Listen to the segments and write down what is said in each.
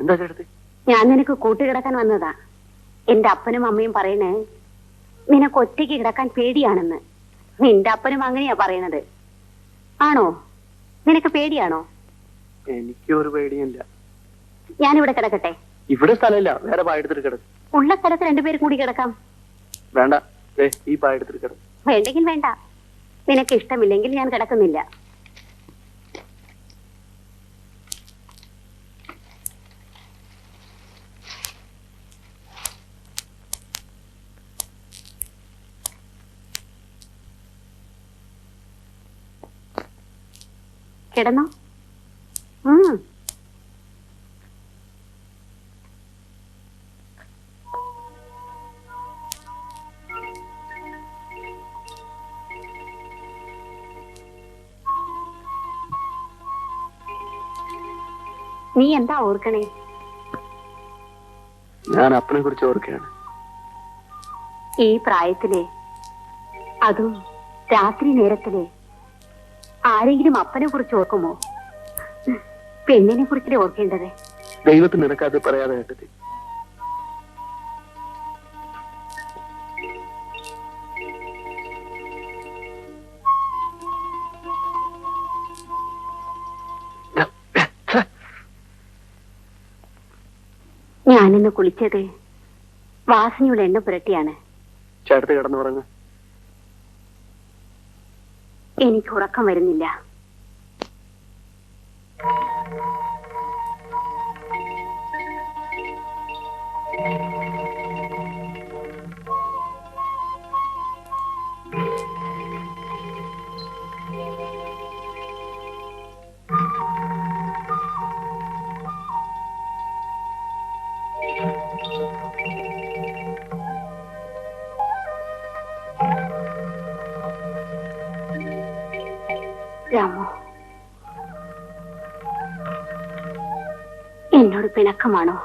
എന്താ ഞാൻ നിനക്ക് കൂട്ടി കൂട്ടുകിടക്കാൻ വന്നതാ. എന്റെ അപ്പനും അമ്മയും പറയണേ നിനക്ക് ഒറ്റയ്ക്ക് കിടക്കാൻ പേടിയാണെന്ന്. നിന്റെ അപ്പനും അങ്ങനെയാ പറയണത് ആണോ? നിനക്ക് പേടിയാണോ? എനിക്ക് ഒരു പേടിയില്ല ഞാനിവിടെ കിടക്കട്ടെ. ഇവിടെ സ്ഥലമില്ല. വേറെ പായെടുത്തിട്ട് കിടക്കും. ഉള്ള സ്ഥലത്ത് രണ്ടുപേരും കൂടി കിടക്കാം. വേണ്ട. ദേ, ഈ പായെടുത്തിട്ട് കിടക്കും. വേണ്ടെങ്കിൽ വേണ്ട. നിനക്ക് ഇഷ്ടമില്ലെങ്കിൽ ഞാൻ കിടക്കുന്നില്ല. കിടന്നോ? നീ എന്താ ഓർക്കണേ? ഞാൻ അപ്പനെ കുറിച്ച് ഓർക്കുകയാണ്. ഈ പ്രായത്തിലെ അതും രാത്രി നേരത്തിലെ ആരെങ്കിലും അപ്പനെ കുറിച്ച് ഓർക്കുമോ? പെണ്ണിനെ കുറിച്ചിട്ട് ഓർക്കേണ്ടത്? ദൈവത്തിന് നിനക്കത് പറയാതെ കേട്ടത് ഞാനിന്ന് കുളിച്ചത് വാസനയുള്ള എണ്ണ പുരട്ടിയാണ്. ചേർത്ത് കിടന്നു പറഞ്ഞു എനിക്ക് ഉറക്കം വരുന്നില്ല. എന്നോട് പിണക്കമാണോ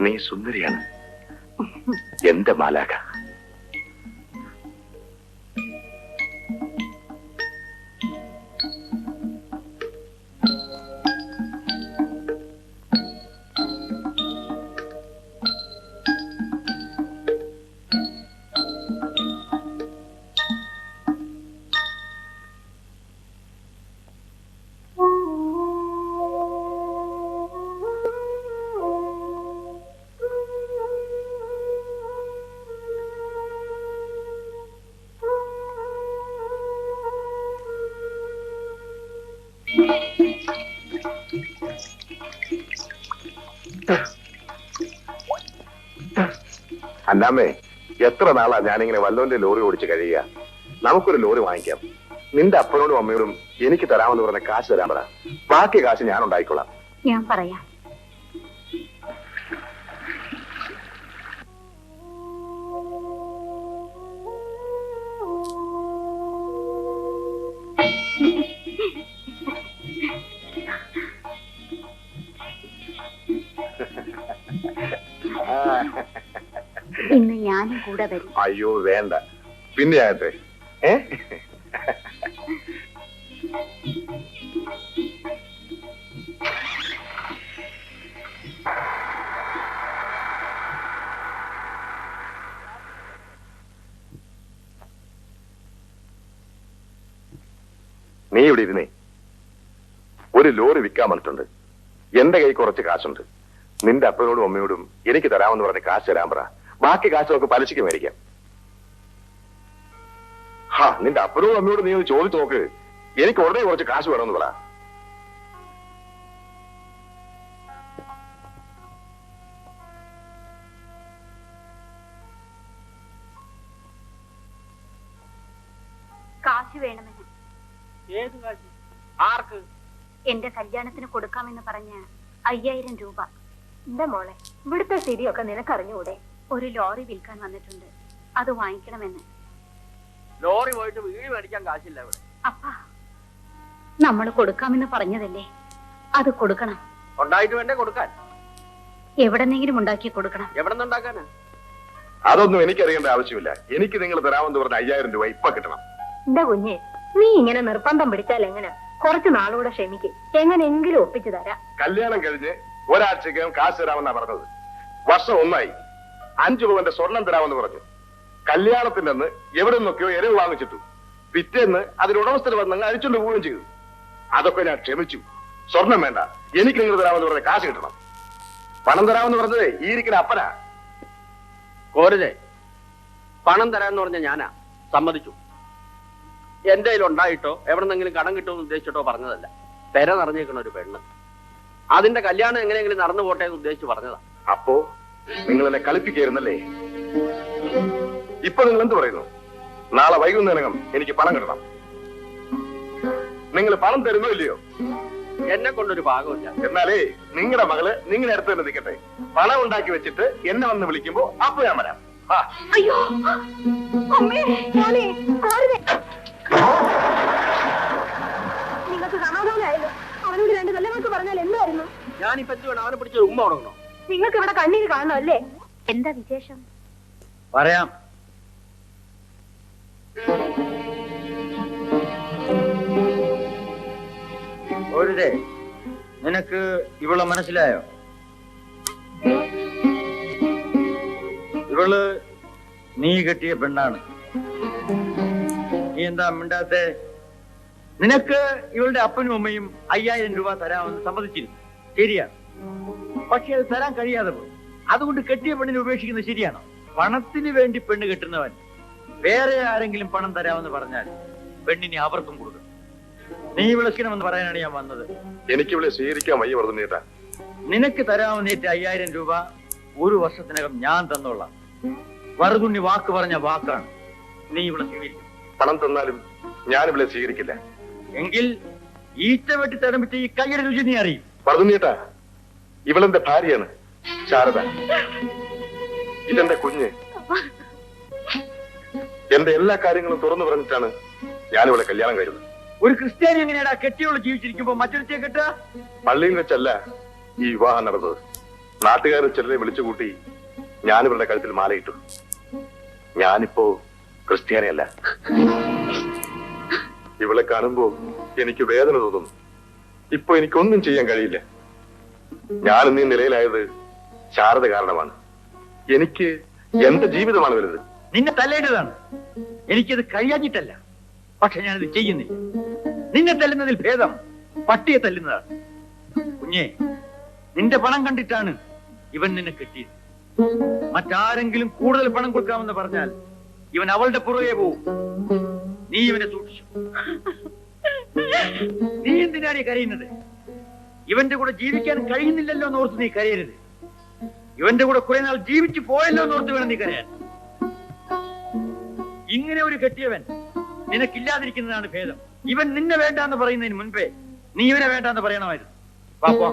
നീ സുന്ദരിയാണ്. എന്റെ മാലാക അന്നാമ്മേ എത്ര നാളാ ഞാനിങ്ങനെ വല്ലോന്റെ ലോറി ഓടിച്ച് കഴിയുക? നമുക്കൊരു ലോറി വാങ്ങിക്കാം. നിന്റെ അപ്പനോടും അമ്മയോടും എനിക്ക് തരാമെന്ന് പറഞ്ഞ കാശ് തരാൻ പറ. ബാക്കി കാശ് ഞാൻ ഉണ്ടായിക്കൊള്ളാം ഞാൻ പറയാം. ഞാനും കൂടെ വരും. അയ്യോ വേണ്ട. പിന്നെ ആകട്ടെ. നീ ഇവിടെ ഇരുന്നേ. ഒരു ലോറി വിൽക്കാൻ വന്നിട്ടുണ്ട്. എന്റെ കൈ കുറച്ച് കാശുണ്ട്. നിന്റെ അപ്പനോടും അമ്മയോടും എനിക്ക് തരാമെന്ന് പറഞ്ഞ് കാശ് തരാൻ പറ. ബാക്കി കാശ് നമുക്ക് പലിശയ്ക്ക് മേടിക്കാം. ഹാ നിന്റെ അപ്പുറവും അമ്മയോട് നീ ഒന്ന് ചോദിച്ചു നോക്ക്. എനിക്ക് ഉടനെ കുറച്ച് കാശ് വേണമെന്ന് പറ. കാശ് വേണമെന്ന്. ഏത് കാശ്? ആർക്ക്? എന്റെ കല്യാണത്തിന് കൊടുക്കാമെന്ന് പറഞ്ഞ അയ്യായിരം രൂപ. എന്താ മോളെ ഇവിടുത്തെ സ്ഥിതിയൊക്കെ നിനക്കറിഞ്ഞൂടെ? ഒരു ലോറി വിൽക്കാൻ വന്നിട്ടുണ്ട്. അത് വാങ്ങിക്കണമെന്ന്. ലോറി പോയിട്ട് വീട് മേടിക്കാൻ കാശില്ല ഇവിടെ. അപ്പാ നമ്മൾ കൊടുക്കാമെന്ന് പറഞ്ഞതല്ലേ? അത് കൊടുക്കണം. ഉണ്ടായിട്ട് വേണ്ടേ കൊടുക്കാൻ? എവിടെന്നെങ്കിലും ഉണ്ടാക്കി കൊടുക്കണം. എവിടെ നിന്നുണ്ടാക്കാനാ അതൊന്നും എനിക്കറിയേണ്ട ആവശ്യമില്ല. എനിക്ക് നിങ്ങൾ തരാമെന്ന് പറഞ്ഞ അയ്യായിരം രൂപ ഇപ്പൊ കിട്ടണം. എന്റെ കുഞ്ഞെ നീ ഇങ്ങനെ നിർബന്ധം പിടിച്ചാൽ എങ്ങനെ? കുറച്ചു നാളുകൂടെ ക്ഷമിക്ക്. എങ്ങനെയെങ്കിലും ഒപ്പിച്ചു തരാം. കല്യാണം കഴിഞ്ഞ് ഒരാഴ്ചക്കകം കാശ് തരാമെന്നാ പറഞ്ഞത്. വർഷം ഒന്നായി. അഞ്ചു പവന്റെ സ്വർണം തരാമെന്ന് പറഞ്ഞു. കല്യാണത്തിനെന്ന് എവിടെ നിന്നൊക്കെയോ എരവ് വാങ്ങിച്ചിട്ടു. പിറ്റേന്ന് അതിന് ഉടമസ്ഥർ വന്നങ്ങ് അരിച്ചുകൊണ്ട് പോവുകയും ചെയ്തു. അതൊക്കെ ഞാൻ ക്ഷമിച്ചു. സ്വർണം വേണ്ട. എനിക്ക് നിങ്ങൾ തരാമെന്ന് പറഞ്ഞ കാശ് കിട്ടണം. പണം തരാമെന്ന് പറഞ്ഞതേ ഈ ഇരിക്കുന്ന അപ്പനാ. കോരുതേ പണം തരാമെന്ന് പറഞ്ഞ ഞാനാ. സമ്മതിച്ചു. എന്റെ കയ്യിൽ ഉണ്ടായിട്ടോ എവിടെന്നെങ്കിലും കടം കിട്ടുമെന്ന് ഉദ്ദേശിച്ചിട്ടോ പറഞ്ഞതല്ല. പെര നിറഞ്ഞേക്കണ ഒരു പെണ്ണ്. അതിന്റെ കല്യാണം എങ്ങനെയെങ്കിലും നടന്നു പോട്ടെ എന്ന് ഉദ്ദേശിച്ച് പറഞ്ഞതാ. അപ്പോ? നിങ്ങൾ എന്നെ കളിപ്പിക്കായിരുന്നല്ലേ ഇപ്പൊ നിങ്ങൾ എന്ത് പറയുന്നു? നാളെ വൈകുന്നേരം എനിക്ക് പണം കിട്ടണം. നിങ്ങൾ പണം തരുന്നോ ഇല്ലയോ? എന്നെ കൊണ്ടൊരു ഭാഗമില്ല എന്നാലേ നിങ്ങളുടെ മകൾ നിങ്ങളുടെ അടുത്ത് തന്നെ നിൽക്കട്ടെ. പണം ഉണ്ടാക്കി വെച്ചിട്ട് എന്നെ വന്ന് വിളിക്കുമ്പോ അപ്പൊ ഞാൻ വരാം. അയ്യോ അമ്മേ നിങ്ങൾക്ക് സമാധാനമായല്ലോ അവനോട് രണ്ട് നല്ല വാക്ക് പറഞ്ഞാൽ എന്തായിരുന്നു? ഞാനിപ്പോ എന്ത് വേണം? അവനെ പിടിച്ചൊരു ഉമ്മ തുടങ്ങണോ നിങ്ങൾക്ക് ഇവിടെ കണ്ണീര് കാണണം അല്ലേ എന്താ വിശേഷം? പറയാം. ഒരുതേ നിനക്ക് ഇവളെ മനസ്സിലായോ? ഇവൾ നീ കെട്ടിയ പെണ്ണാണ്. നീ എന്താ മിണ്ടാത്തെ? നിനക്ക് ഇവളുടെ അപ്പനും അമ്മയും അയ്യായിരം രൂപ തരാമെന്ന് സമ്മതിച്ചിരുന്നു. ശരിയാണ് പക്ഷെ അത് തരാൻ കഴിയാതെ പോയി. അതുകൊണ്ട് കെട്ടിയ പെണ്ണിനെ ഉപേക്ഷിക്കുന്നത് ശരിയാണോ? പണത്തിന് വേണ്ടി പെണ്ണ് കെട്ടുന്നവൻ വേറെ ആരെങ്കിലും പണം തരാമെന്ന് പറഞ്ഞാൽ പെണ്ണിനെ അവർക്കും കൊടുക്കും. നീ വിളിക്കണമെന്ന് പറയാനാണ് ഞാൻ വന്നത്. എനിക്ക് ഇവിടെ സ്വീകരിക്കാൻ വയ്യ വർദ്ധനേട്ടാ നിനക്ക് തരാമെന്നേറ്റ അയ്യായിരം രൂപ ഒരു വർഷത്തിനകം ഞാൻ തന്നോളാം. വറുകുണ്ണി വാക്ക് പറഞ്ഞ വാക്കാണ്. നീ ഇവിടെ സ്വീകരിക്കും. പണം തന്നാലും ഞാൻ ഇവിടെ സ്വീകരിക്കില്ല. എങ്കിൽ ഈറ്റ വെട്ടി തടമ്പിച്ച ഈ കൈയുടെ രുചി നീ അറിയും. വർദ്ധനേട്ടാ ഇവളെന്റെ ഭാര്യയാണ്? ശാരദ ഇതെന്റെ കുഞ്ഞ്. എന്റെ എല്ലാ കാര്യങ്ങളും തുറന്നു പറഞ്ഞിട്ടാണ് ഞാൻ ഇവളെ കല്യാണം കരുതുന്നത് ഒരു ക്രിസ്ത്യാനി എങ്ങനെയാടാ കെട്ടിയോൾ ജീവിച്ചിരിക്കുമ്പോ മറ്റൊരു കെട്ട പള്ളിയിൽ വെച്ചല്ല ഈ വിവാഹം നടന്നത്. നാട്ടുകാരെ ചിലരെ വിളിച്ചുകൂട്ടി ഞാനിവരുടെ കഴുത്തിൽ മാലയിട്ടു. ഞാനിപ്പോ ക്രിസ്ത്യാനിയല്ല. ഇവളെ കാണുമ്പോ എനിക്ക് വേദന തോന്നുന്നു. ഇപ്പൊ എനിക്കൊന്നും ചെയ്യാൻ കഴിയില്ല. ഞാൻ ഈ നിലയിലായത് ശാരദ കാരണമാണ്. എനിക്ക് എന്റെ ജീവിതമാണ് വലുത്. നിന്നെ തല്ലേണ്ടതാണ്. എനിക്കത് കഴിയാഞ്ഞിട്ടല്ല. പക്ഷെ ഞാനത് ചെയ്യുന്നില്ല. നിന്നെ തല്ലുന്നതിൽ ഭേദം പട്ടിയെ തല്ലുന്നതാണ്. കുഞ്ഞേ നിന്റെ പണം കണ്ടിട്ടാണ് ഇവൻ നിന്നെ കെട്ടിയത്. മറ്റാരെങ്കിലും കൂടുതൽ പണം കൊടുക്കാമെന്ന് പറഞ്ഞാൽ ഇവൻ അവളുടെ പുറകെ പോവും. നീ ഇവനെ സൂക്ഷിച്ചു. നീ എന്തിനാണ് കരയുന്നത്? ഇവന്റെ കൂടെ ജീവിക്കാൻ കഴിയുന്നില്ലല്ലോ എന്ന് ഓർത്ത് നീ കരയരുത്. ഇവന്റെ കൂടെ കുറെ നാൾ ജീവിച്ചു പോയല്ലോ എന്ന് ഓർത്ത് വേണം നീ കരയാൻ. ഇങ്ങനെ ഒരു കെട്ടിയവൻ നിനക്കില്ലാതിരിക്കുന്നതാണ് ഭേദം. ഇവൻ നിന്നെ വേണ്ട എന്ന് പറയുന്നതിന് മുൻപേ നീ ഇവനെ വേണ്ട എന്ന് പറയണമായിരുന്നു പാപ്പോ